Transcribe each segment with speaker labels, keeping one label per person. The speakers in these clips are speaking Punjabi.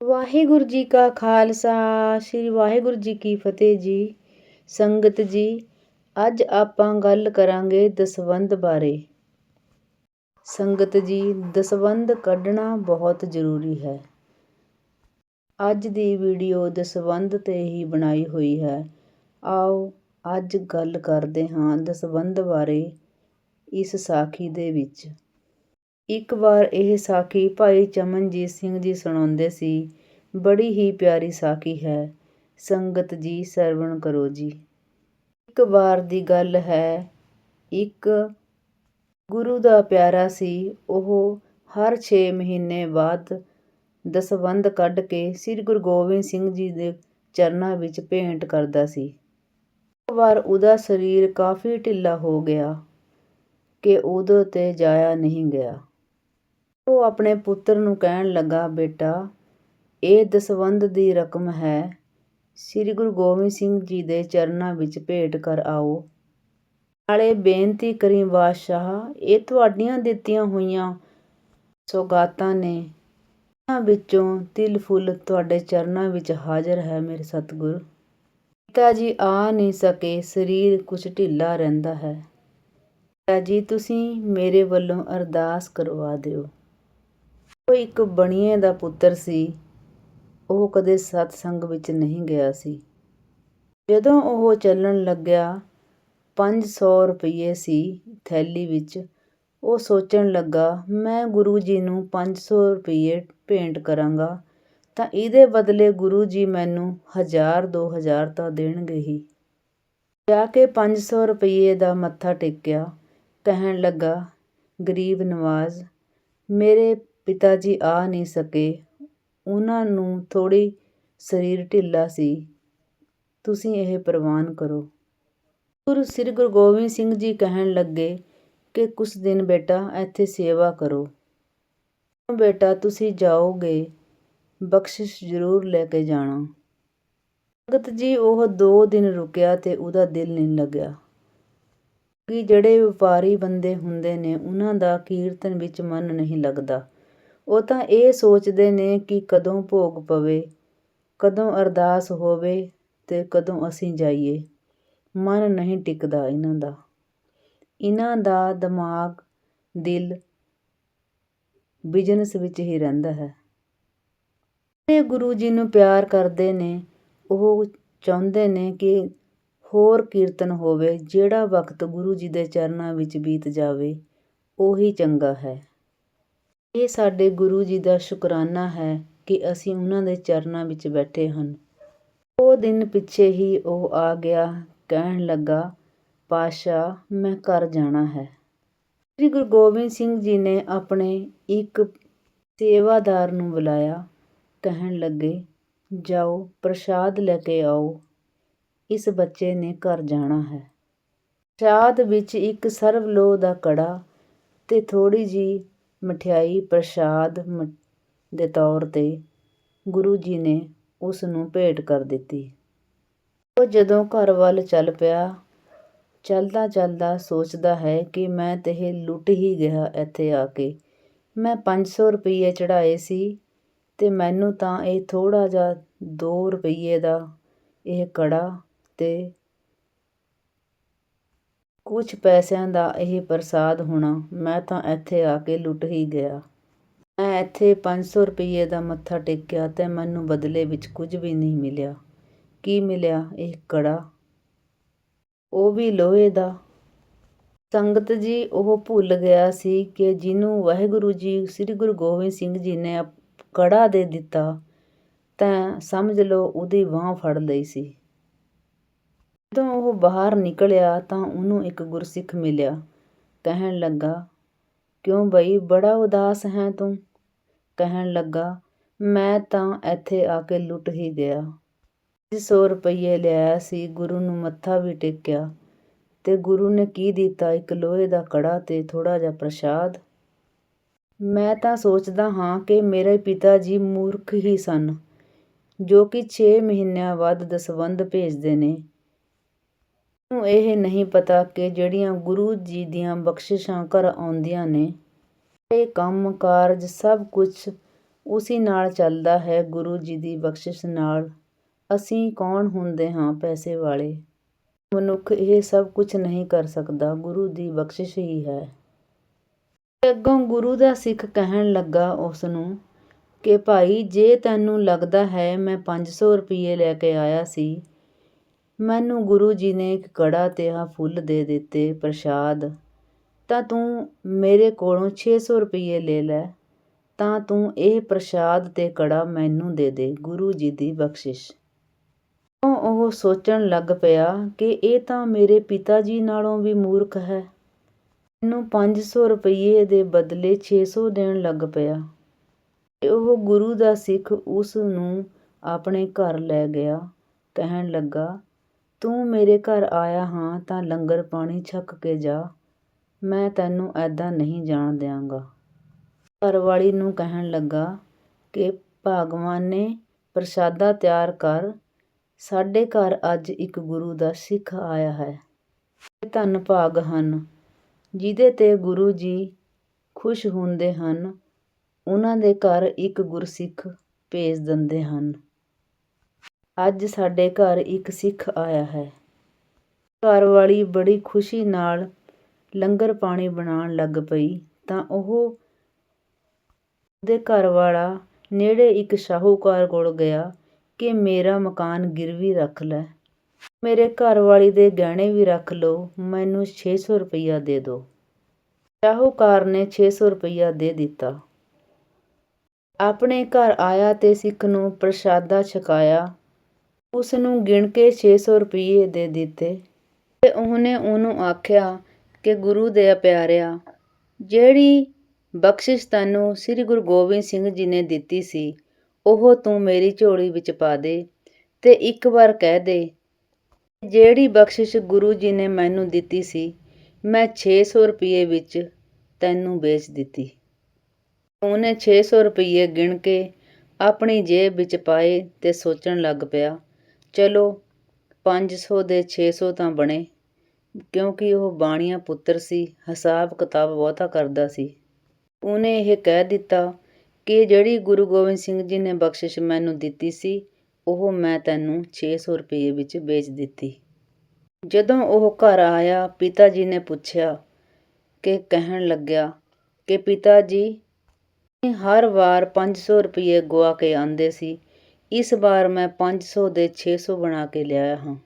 Speaker 1: ਵਾਹਿਗੁਰੂ ਜੀ ਕਾ ਖਾਲਸਾ, ਸ੍ਰੀ ਵਾਹਿਗੁਰੂ ਜੀ ਕੀ ਫਤਿਹ ਜੀ। ਸੰਗਤ ਜੀ, ਅੱਜ ਆਪਾਂ ਗੱਲ ਕਰਾਂਗੇ ਦਸਵੰਧ ਬਾਰੇ। ਸੰਗਤ ਜੀ, ਦਸਵੰਧ ਕੱਢਣਾ ਬਹੁਤ ਜ਼ਰੂਰੀ ਹੈ। ਅੱਜ ਦੀ ਵੀਡੀਓ ਦਸਵੰਧ ਤੇ ਹੀ ਬਣਾਈ ਹੋਈ ਹੈ। ਆਓ ਅੱਜ ਗੱਲ ਕਰਦੇ ਹਾਂ ਦਸਵੰਧ ਬਾਰੇ ਇਸ ਸਾਖੀ ਦੇ ਵਿੱਚ। ਇੱਕ ਵਾਰ ਇਹ ਸਾਖੀ ਭਾਈ ਚਮਨਜੀਤ ਸਿੰਘ ਜੀ ਸੁਣਾਉਂਦੇ ਸੀ, ਬੜੀ ਹੀ ਪਿਆਰੀ ਸਾਖੀ ਹੈ, ਸੰਗਤ ਜੀ ਸਰਵਣ ਕਰੋ ਜੀ। ਇੱਕ ਵਾਰ ਦੀ ਗੱਲ ਹੈ, ਇੱਕ ਗੁਰੂ ਦਾ ਪਿਆਰਾ ਸੀ, ਉਹ ਹਰ 6 ਮਹੀਨੇ ਬਾਅਦ ਦਸਵੰਧ ਕੱਢ ਕੇ ਸ੍ਰੀ ਗੁਰੂ ਗੋਬਿੰਦ ਸਿੰਘ ਜੀ ਦੇ ਚਰਨਾਂ ਵਿੱਚ ਭੇਂਟ ਕਰਦਾ ਸੀ। ਇੱਕ ਵਾਰ ਉਹਦਾ ਸਰੀਰ ਕਾਫੀ ਢਿੱਲਾ ਹੋ ਗਿਆ, ਕਿ ਉਦੋਂ ਤੇ ਜਾਇਆ ਨਹੀਂ ਗਿਆ। ਉਹ ਆਪਣੇ ਪੁੱਤਰ ਨੂੰ ਕਹਿਣ ਲੱਗਾ, ਬੇਟਾ, ਇਹ ਦਸਵੰਧ ਦੀ ਰਕਮ ਹੈ। ਸ੍ਰੀ ਗੁਰੂ ਗੋਬਿੰਦ ਸਿੰਘ ਜੀ ਦੇ ਚਰਨਾਂ ਵਿੱਚ ਭੇਟ ਕਰ ਆਓ। ਨਾਲੇ ਬੇਨਤੀ ਕਰੀ ਬਾਦਸ਼ਾਹ, ਇਹ ਤੁਹਾਡੀਆਂ ਦਿੱਤੀਆਂ ਹੋਈਆਂ ਸੌਗਾਤਾਂ ਨੇ। ਇਹਨਾਂ ਵਿੱਚੋਂ ਤਿਲ ਫੁੱਲ ਤੁਹਾਡੇ ਚਰਨਾਂ ਵਿੱਚ ਹਾਜ਼ਰ ਹੈ, ਮੇਰੇ ਸਤਿਗੁਰ। ਪਿਤਾ ਜੀ ਆ ਨਹੀਂ ਸਕੇ, ਸਰੀਰ ਕੁਝ ਢਿੱਲਾ ਰਹਿੰਦਾ ਹੈ। ਪਿਤਾ ਜੀ, ਤੁਸੀਂ ਮੇਰੇ ਵੱਲੋਂ ਅਰਦਾਸ ਕਰਵਾ ਦਿਓ। ਉਹ ਇੱਕ ਬਣੀਏ ਦਾ ਪੁੱਤਰ ਸੀ। ਉਹ ਕਦੇ ਸਤਸੰਗ ਵਿੱਚ ਨਹੀਂ ਗਿਆ ਸੀ। ਜਦੋਂ ਉਹ ਚੱਲਣ ਲੱਗਿਆ 500 ਰੁਪਏ ਸੀ ਥੈਲੀ ਵਿੱਚ। ਉਹ ਸੋਚਣ ਲੱਗਾ, ਮੈਂ ਗੁਰੂ ਜੀ ਨੂੰ 500 ਰੁਪਏ ਭੇਂਟ ਕਰਾਂਗਾ, ਤਾਂ ਇਹਦੇ ਬਦਲੇ ਗੁਰੂ ਜੀ ਮੈਨੂੰ 1000 2000 ਤਾਂ ਦੇਣਗੇ ਹੀ। ਜਾ ਕੇ 500 ਰੁਪਏ ਦਾ ਮੱਥਾ ਟੇਕਿਆ। ਕਹਿਣ ਲੱਗਾ, ਗਰੀਬ ਨਵਾਜ਼, ਮੇਰੇ ਪਿਤਾ ਜੀ ਆ ਨਹੀਂ ਸਕੇ। ਉਹਨਾਂ ਨੂੰ ਥੋੜ੍ਹੀ ਸਰੀਰ ਢਿੱਲਾ ਸੀ। ਤੁਸੀਂ ਇਹ ਪ੍ਰਵਾਨ ਕਰੋ। ਗੁਰੂ, ਸ੍ਰੀ ਗੁਰੂ ਗੋਬਿੰਦ ਸਿੰਘ ਜੀ ਕਹਿਣ ਲੱਗੇ ਕਿ ਕੁਝ ਦਿਨ ਬੇਟਾ, ਇੱਥੇ ਸੇਵਾ ਕਰੋ। ਬੇਟਾ, ਤੁਸੀਂ ਜਾਓਗੇ, ਬਖਸ਼ਿਸ਼ ਜ਼ਰੂਰ ਲੈ ਕੇ ਜਾਣਾ। ਭਗਤ ਜੀ ਉਹ 2 ਦਿਨ ਰੁਕਿਆ ਤੇ ਉਹਦਾ ਦਿਲ ਨਹੀਂ ਲੱਗਿਆ। ਕਿ ਜਿਹੜੇ ਵਪਾਰੀ ਬੰਦੇ ਹੁੰਦੇ ਨੇ, ਉਹਨਾਂ ਦਾ ਕੀਰਤਨ ਵਿੱਚ ਮਨ ਨਹੀਂ ਲੱਗਦਾ। ਉਹ ਤਾਂ ਇਹ ਸੋਚਦੇ ਨੇ ਕਿ ਕਦੋਂ ਭੋਗ ਪਵੇ, ਕਦੋਂ ਅਰਦਾਸ ਹੋਵੇ ਤੇ ਕਦੋਂ ਅਸੀਂ ਜਾਈਏ। ਮਨ ਨਹੀਂ ਟਿਕਦਾ ਇਹਨਾਂ ਦਾ। ਇਹਨਾਂ ਦਾ ਦਿਮਾਗ, ਦਿਲ ਬਿਜ਼ਨਸ ਵਿੱਚ ਹੀ ਰਹਿੰਦਾ ਹੈ। ਜਿਹੜੇ ਗੁਰੂ ਜੀ ਨੂੰ ਪਿਆਰ ਕਰਦੇ ਨੇ, ਉਹ ਚਾਹੁੰਦੇ ਨੇ ਕਿ ਹੋਰ ਕੀਰਤਨ ਹੋਵੇ, ਜਿਹੜਾ ਵਕਤ ਗੁਰੂ ਜੀ ਦੇ ਚਰਨਾਂ ਵਿੱਚ ਬੀਤ ਜਾਵੇ, ਉਹੀ ਚੰਗਾ ਹੈ। ਇਹ ਸਾਡੇ ਗੁਰੂ ਜੀ ਦਾ ਸ਼ੁਕਰਾਨਾ ਹੈ ਕਿ ਅਸੀਂ ਉਹਨਾਂ ਦੇ ਚਰਨਾਂ ਵਿੱਚ ਬੈਠੇ ਹਨ। ਉਹ ਦਿਨ ਪਿੱਛੇ ਹੀ ਉਹ ਆ ਗਿਆ, ਕਹਿਣ ਲੱਗਾ, ਪਾਤਸ਼ਾਹ, ਮੈਂ ਘਰ ਜਾਣਾ ਹੈ। ਸ੍ਰੀ ਗੁਰੂ ਗੋਬਿੰਦ ਸਿੰਘ ਜੀ ਨੇ ਆਪਣੇ ਇੱਕ ਸੇਵਾਦਾਰ ਨੂੰ ਬੁਲਾਇਆ, ਕਹਿਣ ਲੱਗੇ, ਜਾਓ, ਪ੍ਰਸ਼ਾਦ ਲੈ ਕੇ ਆਓ। ਇਸ ਬੱਚੇ ਨੇ ਘਰ ਜਾਣਾ ਹੈ। ਪ੍ਰਸ਼ਾਦ ਵਿੱਚ ਇੱਕ ਸਰਵ ਲੋਹ ਦਾ ਕੜਾ ਤੇ ਥੋੜ੍ਹੀ ਜਿਹੀ ਮਠਿਆਈ ਪ੍ਰਸ਼ਾਦ ਮ, ਦੇ ਤੌਰ 'ਤੇ ਗੁਰੂ ਜੀ ਨੇ ਉਸ ਨੂੰ ਭੇਟ ਕਰ ਦਿੱਤੀ। ਉਹ ਜਦੋਂ ਘਰ ਵੱਲ ਚੱਲ ਪਿਆ, ਚੱਲਦਾ ਚੱਲਦਾ ਸੋਚਦਾ ਹੈ ਕਿ ਮੈਂ ਤੇ ਇਹ ਲੁੱਟ ਹੀ ਗਿਆ ਇੱਥੇ ਆ ਕੇ। ਮੈਂ 500 ਰੁਪਏ ਚੜਾਏ ਸੀ ਤੇ ਮੈਨੂੰ ਤਾਂ ਇਹ ਥੋੜਾ ਜਿਹਾ 2 ਰੁਪਏ ਦਾ ਇਹ ਕੜਾ ਤੇ ਕੁਝ ਪੈਸਿਆਂ ਦਾ ਇਹ ਪ੍ਰਸਾਦ ਹੋਣਾ, ਮੈਂ ਤਾਂ ਇੱਥੇ ਆ ਕੇ ਲੁੱਟ ਹੀ ਗਿਆ। ਮੈਂ ਇੱਥੇ 500 ਰੁਪਏ ਦਾ ਮੱਥਾ ਟੇਕਿਆ ਤੇ ਮੈਨੂੰ ਬਦਲੇ ਵਿੱਚ ਕੁਝ ਵੀ ਨਹੀਂ ਮਿਲਿਆ। ਕੀ ਮਿਲਿਆ ਇਹ ਕੜਾ? ਉਹ ਵੀ ਲੋਹੇ ਦਾ। ਸੰਗਤ ਜੀ, ਉਹ ਭੁੱਲ ਗਿਆ ਸੀ ਕਿ ਜਿਹਨੂੰ ਵਾਹਿਗੁਰੂ ਜੀ, ਸ੍ਰੀ ਗੁਰੂ ਗੋਬਿੰਦ ਸਿੰਘ ਜੀ ਨੇ ਕੜਾ ਦੇ ਦਿੱਤਾ, ਤਾਂ ਸਮਝ ਲਓ ਉਹਦੀ ਬਾਹ ਫੜ ਲਈ ਸੀ। ਜਦੋਂ ਉਹ ਬਾਹਰ ਨਿਕਲਿਆ ਤਾਂ ਉਹਨੂੰ ਇੱਕ ਗੁਰਸਿੱਖ ਮਿਲਿਆ। ਕਹਿਣ ਲੱਗਾ, ਕਿਉਂ ਬਈ, ਬੜਾ ਉਦਾਸ ਹੈ ਤੂੰ? ਕਹਿਣ ਲੱਗਾ, ਮੈਂ ਤਾਂ ਇੱਥੇ ਆ ਕੇ ਲੁੱਟ ਹੀ ਗਿਆ। ਪੰਜ ਸੌ ਰੁਪਏ ਲਿਆਇਆ ਸੀ, ਗੁਰੂ ਨੂੰ ਮੱਥਾ ਵੀ ਟੇਕਿਆ। ਤੇ ਗੁਰੂ ਨੇ ਕੀ ਦਿੱਤਾ? ਇੱਕ ਲੋਹੇ ਦਾ ਕੜਾ ਤੇ ਥੋੜਾ ਜਿਹਾ ਪ੍ਰਸ਼ਾਦ? ਮੈਂ ਤਾਂ ਸੋਚਦਾ ਹਾਂ ਕਿ ਮੇਰੇ ਪਿਤਾ ਜੀ ਮੂਰਖ ਹੀ ਸਨ, ਜੋ ਕਿ 6 ਮਹੀਨਿਆਂ ਬਾਅਦ ਦਸਵੰਧ ਭੇਜਦੇ ਨੇ। ਨੂੰ ਇਹ ਨਹੀਂ ਪਤਾ ਕਿ ਜਿਹੜੀਆਂ ਗੁਰੂ ਜੀ ਦੀਆਂ ਬਖਸ਼ਿਸ਼ਾਂ ਘਰ ਆਉਂਦੀਆਂ ਨੇ, ਇਹ ਕੰਮ ਕਾਰਜ ਸਭ ਕੁਝ ਉਸੀ ਨਾਲ ਚੱਲਦਾ ਹੈ ਗੁਰੂ ਜੀ ਦੀ ਬਖਸ਼ਿਸ਼ ਨਾਲ। ਅਸੀਂ ਕੌਣ ਹੁੰਦੇ ਹਾਂ ਪੈਸੇ ਵਾਲੇ? ਮਨੁੱਖ ਇਹ ਸਭ ਕੁਝ ਨਹੀਂ ਕਰ ਸਕਦਾ, ਗੁਰੂ ਦੀ ਬਖਸ਼ਿਸ਼ ਹੀ ਹੈ। ਅੱਗੋਂ ਗੁਰੂ ਦਾ ਸਿੱਖ ਕਹਿਣ ਲੱਗਾ ਉਸ ਨੂੰ ਕਿ ਭਾਈ, ਜੇ ਤੈਨੂੰ ਲੱਗਦਾ ਹੈ ਮੈਂ 500 ਰੁਪਏ ਲੈ ਕੇ ਆਇਆ ਸੀ ਮੈਨੂੰ ਗੁਰੂ ਜੀ ਨੇ ਇੱਕ ਕੜਾ ਤੇ ਆਹ ਫੁੱਲ ਦੇ ਦਿੱਤੇ ਪ੍ਰਸ਼ਾਦ। ਤਾਂ ਤੂੰ ਮੇਰੇ ਕੋਲੋਂ ਛੇ ਸੌ ਰੁਪਈਏ ਲੈ ਲੈ, ਤਾਂ ਤੂੰ ਇਹ ਪ੍ਰਸ਼ਾਦ ਅਤੇ ਕੜਾ ਮੈਨੂੰ ਦੇ ਦੇ, ਗੁਰੂ ਜੀ ਦੀ ਬਖਸ਼ਿਸ਼। ਤਾਂ ਉਹ ਸੋਚਣ ਲੱਗ ਪਿਆ ਕਿ ਇਹ ਤਾਂ ਮੇਰੇ ਪਿਤਾ ਜੀ ਨਾਲੋਂ ਵੀ ਮੂਰਖ ਹੈ। ਮੈਨੂੰ 500 ਰੁਪਏ ਦੇ ਬਦਲੇ 600 ਦੇਣ ਲੱਗ ਪਿਆ। ਤੇ ਉਹ ਗੁਰੂ ਦਾ ਸਿੱਖ ਉਸ ਨੂੰ ਆਪਣੇ ਘਰ ਲੈ ਗਿਆ, ਕਹਿਣ ਲੱਗਾ ਤੂੰ ਮੇਰੇ ਘਰ ਆਇਆ ਹਾਂ ਤਾਂ ਲੰਗਰ ਪਾਣੀ ਛੱਕ ਕੇ ਜਾ। ਮੈਂ ਤੈਨੂੰ ਐਦਾਂ ਨਹੀਂ ਜਾਣ ਦਿਆਂਗਾ। ਘਰਵਾਲੀ ਨੂੰ ਕਹਿਣ ਲੱਗਾ ਕਿ ਭਗਵਾਨ ਨੇ ਪ੍ਰਸ਼ਾਦਾ ਤਿਆਰ ਕਰ। ਸਾਡੇ ਘਰ ਅੱਜ ਇੱਕ ਗੁਰੂ ਦਾ ਸਿੱਖ ਆਇਆ ਹੈ। ਇਹ ਧੰਨ ਭਾਗ ਹਨ, ਜਿਹਦੇ ਤੇ ਗੁਰੂ ਜੀ ਖੁਸ਼ ਹੁੰਦੇ ਹਨ। ਉਹਨਾਂ ਦੇ ਘਰ ਇੱਕ ਗੁਰਸਿੱਖ ਭੇਜ ਦਿੰਦੇ ਹਨ। ਅੱਜ ਸਾਡੇ ਘਰ ਇੱਕ ਸਿੱਖ ਆਇਆ ਹੈ। ਘਰ ਵਾਲੀ ਬੜੀ ਖੁਸ਼ੀ ਨਾਲ ਲੰਗਰ ਪਾਣੀ ਬਣਾਉਣ ਲੱਗ ਪਈ, ਤਾਂ ਉਹ ਉਹਦੇ ਘਰ ਵਾਲਾ ਨੇੜੇ ਇੱਕ ਸ਼ਾਹੂਕਾਰ ਕੋਲ ਗਿਆ ਕਿ ਮੇਰਾ ਮਕਾਨ ਗਿਰਵੀ ਰੱਖ ਲੈ। ਮੇਰੇ ਘਰ ਵਾਲੀ ਦੇ ਗਹਿਣੇ ਵੀ ਰੱਖ ਲਓ, ਮੈਨੂੰ 600 ਰੁਪਈਆ ਦੇ ਦਿਓ ਸ਼ਾਹੂਕਾਰ ਨੇ 600 ਰੁਪਈਆ ਦੇ ਦਿੱਤਾ। ਆਪਣੇ ਘਰ ਆਇਆ ਤੇ ਸਿੱਖ ਨੂੰ ਪ੍ਰਸ਼ਾਦਾ ਛਕਾਇਆ। ਉਸ ਨੂੰ ਗਿਣ ਕੇ ਛੇ ਸੌ ਰੁਪਈਏ ਦੇ ਦਿੱਤੇ ਤੇ ਉਹਨੇ ਉਹਨੂੰ ਆਖਿਆ ਕਿ ਗੁਰੂ ਦੇ ਪਿਆਰਿਆ, ਜਿਹੜੀ ਬਖਸ਼ਿਸ਼ ਤੈਨੂੰ ਸ੍ਰੀ ਗੁਰੂ ਗੋਬਿੰਦ ਸਿੰਘ ਜੀ ਨੇ ਦਿੱਤੀ ਸੀ, ਉਹ ਤੂੰ ਮੇਰੀ ਝੋਲੀ ਵਿੱਚ ਪਾ ਦੇ ਤੇ ਇੱਕ ਵਾਰ ਕਹਿ ਦੇ, ਜਿਹੜੀ ਬਖਸ਼ਿਸ਼ ਗੁਰੂ ਜੀ ਨੇ ਮੈਨੂੰ ਦਿੱਤੀ ਸੀ, ਮੈਂ 600 ਰੁਪਏ ਵਿੱਚ ਤੈਨੂੰ ਵੇਚ ਦਿੱਤੀ। ਉਹਨੇ 600 ਰੁਪਏ ਗਿਣ ਕੇ ਆਪਣੀ ਜੇਬ ਵਿੱਚ ਪਾਏ ਤੇ ਸੋਚਣ ਲੱਗ ਪਿਆ ਚਲੋ, ਪੰਜ ਸੌ ਦੇ ਛੇ ਸੌ ਤਾਂ ਬਣੇ, ਕਿਉਂਕਿ ਉਹ ਬਾਣੀਆ ਪੁੱਤਰ ਸੀ, ਹਿਸਾਬ ਕਿਤਾਬ ਬਹੁਤਾ ਕਰਦਾ ਸੀ। ਉਹਨੇ ਇਹ ਕਹਿ ਦਿੱਤਾ ਕਿ ਜਿਹੜੀ ਗੁਰੂ ਗੋਬਿੰਦ ਸਿੰਘ ਜੀ ਨੇ ਬਖਸ਼ਿਸ਼ ਮੈਨੂੰ ਦਿੱਤੀ ਸੀ, ਉਹ ਮੈਂ ਤੈਨੂੰ 600 ਰੁਪਏ ਵਿੱਚ ਵੇਚ ਦਿੱਤੀ। ਜਦੋਂ ਉਹ ਘਰ ਆਇਆ, ਪਿਤਾ ਜੀ ਨੇ ਪੁੱਛਿਆ ਕਿ ਕਹਿਣ ਲੱਗਿਆ ਕਿ ਪਿਤਾ ਜੀ, ਹਰ ਵਾਰ 500 ਰੁਪਏ ਗੁਆ ਕੇ ਆਂਦੇ ਸੀ ਇਸ ਵਾਰ ਮੈਂ 500 ਦੇ 600 ਬਣਾ ਕੇ ਲਿਆਇਆ ਹਾਂ।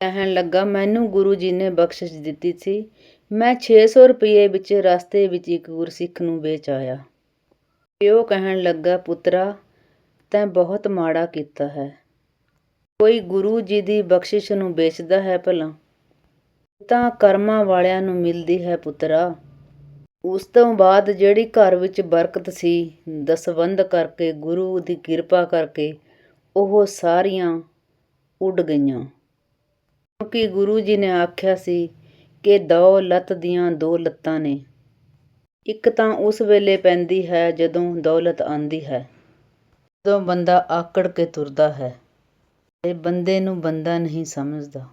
Speaker 1: ਕਹਿਣ ਲੱਗਾ, ਮੈਨੂੰ ਗੁਰੂ ਜੀ ਨੇ ਬਖਸ਼ਿਸ਼ ਦਿੱਤੀ ਸੀ। ਮੈਂ 600 ਰੁਪਏ ਵਿੱਚ ਰਸਤੇ ਵਿੱਚ ਇੱਕ ਗੁਰਸਿੱਖ ਨੂੰ ਵੇਚ ਆਇਆ। ਪਿਓ ਕਹਿਣ ਲੱਗਾ, ਪੁੱਤਰਾ, ਤੈਂ ਬਹੁਤ ਮਾੜਾ ਕੀਤਾ ਹੈ। ਕੋਈ ਗੁਰੂ ਜੀ ਦੀ ਬਖਸ਼ਿਸ਼ ਨੂੰ ਵੇਚਦਾ ਹੈ ਭਲਾ? ਤਾਂ ਕਰਮਾਂ ਵਾਲਿਆਂ ਨੂੰ ਮਿਲਦੀ ਹੈ, ਪੁੱਤਰਾ। ਉਸ ਤੋਂ ਬਾਅਦ ਜਿਹੜੀ ਘਰ ਵਿੱਚ ਬਰਕਤ ਸੀ, ਦਸਵੰਧ ਕਰਕੇ, ਗੁਰੂ ਦੀ ਕਿਰਪਾ ਕਰਕੇ, ਉਹ ਸਾਰੀਆਂ ਉੱਡ ਗਈਆਂ। ਕਿਉਂਕਿ ਗੁਰੂ ਜੀ ਨੇ ਆਖਿਆ ਸੀ ਕਿ ਦੌਲਤ ਦੀਆਂ ਦੋ ਲੱਤਾਂ ਨੇ। ਇੱਕ ਤਾਂ ਉਸ ਵੇਲੇ ਪੈਂਦੀ ਹੈ ਜਦੋਂ ਦੌਲਤ ਆਂਦੀ ਹੈ। ਜਦੋਂ ਬੰਦਾ ਆਕੜ ਕੇ ਤੁਰਦਾ ਹੈ, ਤੇ ਬੰਦੇ ਨੂੰ ਬੰਦਾ ਨਹੀਂ ਸਮਝਦਾ।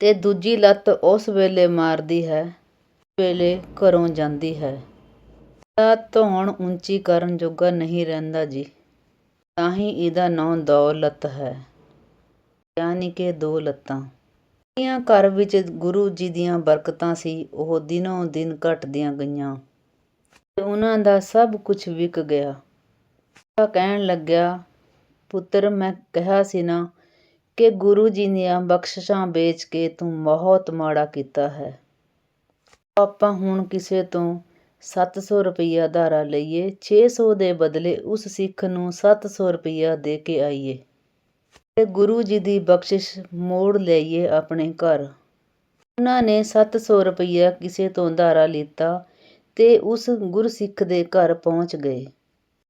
Speaker 1: ਤੇ ਦੂਜੀ ਲੱਤ ਉਸ ਵੇਲੇ ਮਾਰਦੀ ਹੈ ਵੇਲੇ ਘਰੋਂ ਜਾਂਦੀ ਹੈ। ਤਾਂ ਧੌਣ ਉੱਚੀ ਕਰਨ ਜੋਗਾ ਨਹੀਂ ਰਹਿੰਦਾ ਜੀ। ਤਾਂ ਹੀ ਇਹਦਾ ਨਾਂ ਦੌਲਤ ਹੈ। ਯਾਨੀ ਕਿ ਦੋ ਲੱਤਾਂ। ਜਿਹੜੀਆਂ ਘਰ ਵਿੱਚ ਗੁਰੂ ਜੀ ਦੀਆਂ ਬਰਕਤਾਂ ਸੀ, ਉਹ ਦਿਨੋਂ ਦਿਨ ਘਟਦੀਆਂ ਗਈਆਂ। ਤੇ ਉਹਨਾਂ ਦਾ ਸਭ ਕੁਝ ਵਿਕ ਗਿਆ। ਤਾਂ ਕਹਿਣ ਲੱਗਿਆ, ਪੁੱਤਰ, ਮੈਂ ਕਿਹਾ ਸੀ ਨਾ ਕਿ ਗੁਰੂ ਜੀ ਦੀਆਂ ਬਖਸ਼ਿਸ਼ਾਂ ਵੇਚ ਕੇ ਤੂੰ ਬਹੁਤ ਮਾੜਾ ਕੀਤਾ ਹੈ। ਆਪਾਂ ਹੁਣ ਕਿਸੇ ਤੋਂ ਸੱਤ ਸੌ ਰੁਪਈਆ ਧਾਰਾ ਲਈਏ, ਛੇ ਸੌ ਦੇ ਬਦਲੇ ਉਸ ਸਿੱਖ ਨੂੰ ਸੱਤ ਸੌ ਰੁਪਈਆ ਦੇ ਕੇ ਆਈਏ। ਤੇ ਗੁਰੂ ਜੀ ਦੀ ਬਖਸ਼ਿਸ਼ ਮੋੜ ਲਈਏ ਆਪਣੇ ਘਰ। ਉਹਨਾਂ ਨੇ ਸੱਤ ਸੌ ਰੁਪਈਆ ਕਿਸੇ ਤੋਂ ਧਾਰਾ ਲਿੱਤਾ ਤੇ ਉਸ ਗੁਰਸਿੱਖ ਦੇ ਘਰ ਪਹੁੰਚ ਗਏ।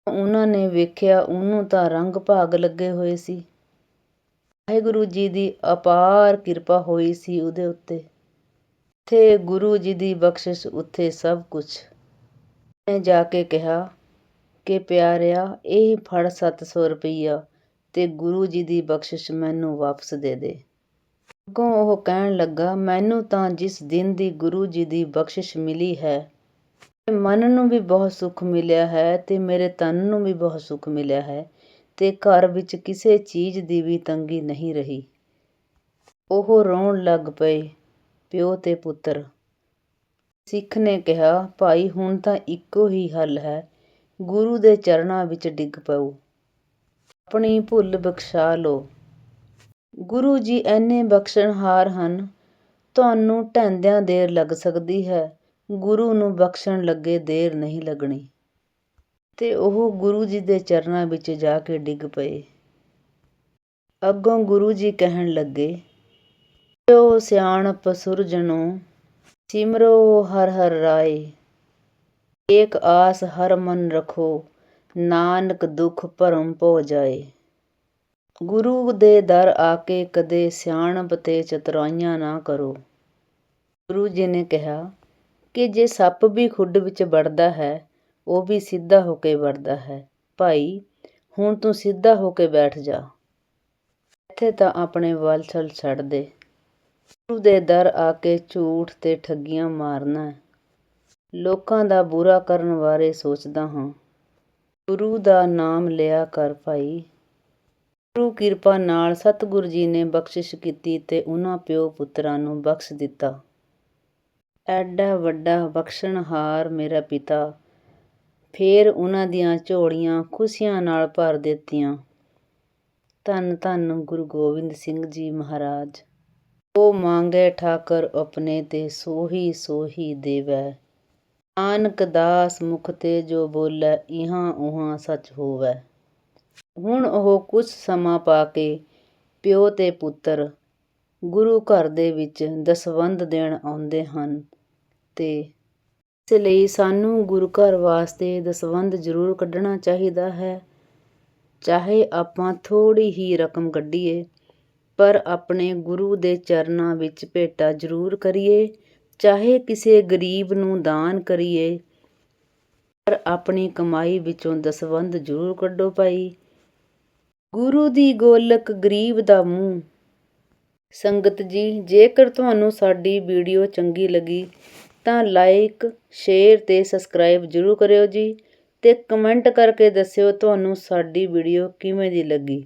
Speaker 1: ਉਹਨਾਂ ਨੇ ਵੇਖਿਆ ਉਹਨੂੰ ਤਾਂ ਰੰਗ ਭਾਗ ਲੱਗੇ ਹੋਏ ਸੀ। ਵਾਹਿਗੁਰੂ ਜੀ ਦੀ ਅਪਾਰ ਕਿਰਪਾ ਹੋਈ ਸੀ ਉਹਦੇ ਉੱਤੇ। ਤੇ ਗੁਰੂ ਜੀ ਦੀ ਬਖਸ਼ਿਸ਼, ਉੱਥੇ ਸਭ ਕੁਛ। ਨੇ ਜਾ ਕੇ ਕਿਹਾ ਕਿ ਪਿਆਰਿਆ, ਇਹ ਫੜ 700 ਰੁਪਈਆ ਤੇ ਗੁਰੂ ਜੀ ਦੀ ਬਖਸ਼ਿਸ਼ ਮੈਨੂੰ ਵਾਪਸ ਦੇ ਦੇ। ਅੱਗੋਂ ਉਹ ਕਹਿਣ ਲੱਗਾ, ਮੈਨੂੰ ਤਾਂ ਜਿਸ ਦਿਨ ਦੀ ਗੁਰੂ ਜੀ ਦੀ ਬਖਸ਼ਿਸ਼ ਮਿਲੀ ਹੈ ਮਨ ਨੂੰ ਵੀ ਬਹੁਤ ਸੁੱਖ ਮਿਲਿਆ ਹੈ ਤੇ ਮੇਰੇ ਤਨ ਨੂੰ ਵੀ ਬਹੁਤ ਸੁੱਖ ਮਿਲਿਆ ਹੈ, ਤੇ ਘਰ ਵਿੱਚ ਕਿਸੇ ਚੀਜ਼ ਦੀ ਵੀ ਤੰਗੀ ਨਹੀਂ ਰਹੀ। ਉਹ ਰੋਣ ਲੱਗ ਪਏ। ਪਿਓ ਤੇ ਪੁੱਤਰ। ਸਿੱਖ ਨੇ ਕਿਹਾ, ਭਾਈ, ਹੁਣ ਤਾਂ ਇੱਕੋ ਹੀ ਹੱਲ ਹੈ। ਗੁਰੂ ਦੇ ਚਰਨਾਂ ਵਿੱਚ ਡਿੱਗ ਪਓ ਆਪਣੀ ਭੁੱਲ ਬਖਸ਼ਾ ਲਓ। ਗੁਰੂ ਜੀ ਐਨੇ ਬਖਸ਼ਣਹਾਰ ਹਨ। ਤੁਹਾਨੂੰ ਢਹਿੰਦਿਆਂ ਦੇਰ ਲੱਗ ਸਕਦੀ ਹੈ। ਗੁਰੂ ਨੂੰ ਬਖਸ਼ਣ ਲੱਗੇ ਦੇਰ ਨਹੀਂ ਲੱਗਣੀ। ਤੇ ਉਹ ਗੁਰੂ ਜੀ ਦੇ ਚਰਨਾਂ ਵਿੱਚ ਜਾ ਕੇ ਡਿੱਗ ਪਏ। ਅੱਗੋਂ ਗੁਰੂ ਜੀ ਕਹਿਣ ਲੱਗੇ ਜੋ ਸਿਆਣਪ ਸੁਰਜਣੋ, ਸਿਮਰੋ ਹਰ ਹਰ ਰਾਏ। ਏਕ ਆਸ ਹਰ ਮਨ ਰਖੋ, ਨਾਨਕ ਦੁਖ ਭਰਮ ਭੋ ਜਾਏ। ਗੁਰੂ ਦੇ ਦਰ ਆ ਕੇ ਕਦੇ ਸਿਆਣਪ ਤੇ ਚਤੁਰਾਈਆਂ ਨਾ ਕਰੋ। ਗੁਰੂ ਜੀ ਨੇ ਕਿਹਾ ਕਿ ਜੇ ਸੱਪ ਵੀ ਖੁੱਡ ਵਿੱਚ ਵੜਦਾ ਹੈ, ਉਹ ਵੀ ਸਿੱਧਾ ਹੋ ਕੇ ਵੜਦਾ ਹੈ। ਭਾਈ, ਹੁਣ ਤੂੰ ਸਿੱਧਾ ਹੋ ਕੇ ਬੈਠ ਜਾ। ਇੱਥੇ ਤਾਂ ਆਪਣੇ ਵੱਲ ਛਲ ਛੱਡ ਦੇ। ਗੁਰੂ ਦੇ ਦਰ ਆ ਕੇ ਝੂਠ ਤੇ ਠੱਗੀਆਂ ਮਾਰਨਾ ਲੋਕਾਂ ਦਾ ਬੁਰਾ ਕਰਨ ਬਾਰੇ ਸੋਚਦਾ ਹਾਂ। ਗੁਰੂ ਦਾ ਨਾਮ ਲਿਆ ਕਰ ਭਾਈ। ਗੁਰੂ ਕਿਰਪਾ ਨਾਲ ਸਤਿਗੁਰ ਜੀ ਨੇ ਬਖਸ਼ਿਸ਼ ਕੀਤੀ ਤੇ ਉਹਨਾਂ ਪਿਓ ਪੁੱਤਰਾਂ ਨੂੰ ਬਖਸ਼ ਦਿੱਤਾ। ਐਡਾ ਵੱਡਾ ਬਖਸ਼ਣਹਾਰ ਮੇਰਾ ਪਿਤਾ, ਫੇਰ ਉਹਨਾਂ ਦੀਆਂ ਝੋਲੀਆਂ ਖੁਸ਼ੀਆਂ ਨਾਲ ਭਰ ਦਿੱਤੀਆਂ। ਧੰਨ ਧੰਨ ਗੁਰੂ ਗੋਬਿੰਦ ਸਿੰਘ ਜੀ ਮਹਾਰਾਜ। ਉਹ ਮੰਗੇ ਠਾਕਰ ਆਪਣੇ ਤੇ ਸੋਹੀ ਸੋਹੀ ਦੇਵੈ। ਨਾਨਕ ਦਾਸ ਮੁਖ ਤੇ ਜੋ ਬੋਲੇ, ਇਹਾਂ ਉਹਾਂ ਸੱਚ ਹੋਵੈ। ਹੁਣ ਉਹ ਕੁਝ ਸਮਾਂ ਪਾ ਕੇ ਪਿਓ ਤੇ ਪੁੱਤਰ ਗੁਰੂ ਘਰ ਦੇ ਵਿੱਚ ਦਸਵੰਧ ਦੇਣ ਆਉਂਦੇ ਹਨ ਤੇ ਇਸ ਲਈ ਸਾਨੂੰ ਗੁਰੂ ਘਰ ਵਾਸਤੇ ਦਸਵੰਧ ਜ਼ਰੂਰ ਕੱਢਣਾ ਚਾਹੀਦਾ ਹੈ। ਚਾਹੇ ਆਪਾਂ ਥੋੜੀ ਹੀ ਰਕਮ ਕੱਢੀਏ ਪਰ ਆਪਣੇ ਗੁਰੂ ਦੇ ਚਰਨਾਂ ਵਿੱਚ ਭੇਟਾ ਜ਼ਰੂਰ ਕਰੀਏ, ਚਾਹੇ ਕਿਸੇ ਗਰੀਬ ਨੂੰ ਦਾਨ ਕਰੀਏ। ਪਰ ਆਪਣੀ ਕਮਾਈ ਵਿੱਚੋਂ ਦਸਵੰਧ ਜ਼ਰੂਰ ਕੱਢੋ ਭਾਈ। ਗੁਰੂ ਦੀ ਗੋਲਕ ਗਰੀਬ ਦਾ ਮੂੰਹ। ਸੰਗਤ ਜੀ, ਜੇਕਰ ਤੁਹਾਨੂੰ ਸਾਡੀ ਵੀਡੀਓ ਚੰਗੀ ਲੱਗੀ, ਤਾਂ ਲਾਈਕ, ਸ਼ੇਅਰ ਤੇ ਸਬਸਕ੍ਰਾਈਬ ਜ਼ਰੂਰ ਕਰਿਓ ਜੀ ਤੇ ਕਮੈਂਟ ਕਰਕੇ ਦੱਸਿਓ ਤੁਹਾਨੂੰ ਸਾਡੀ ਵੀਡੀਓ ਕਿਵੇਂ ਦੀ ਲੱਗੀ।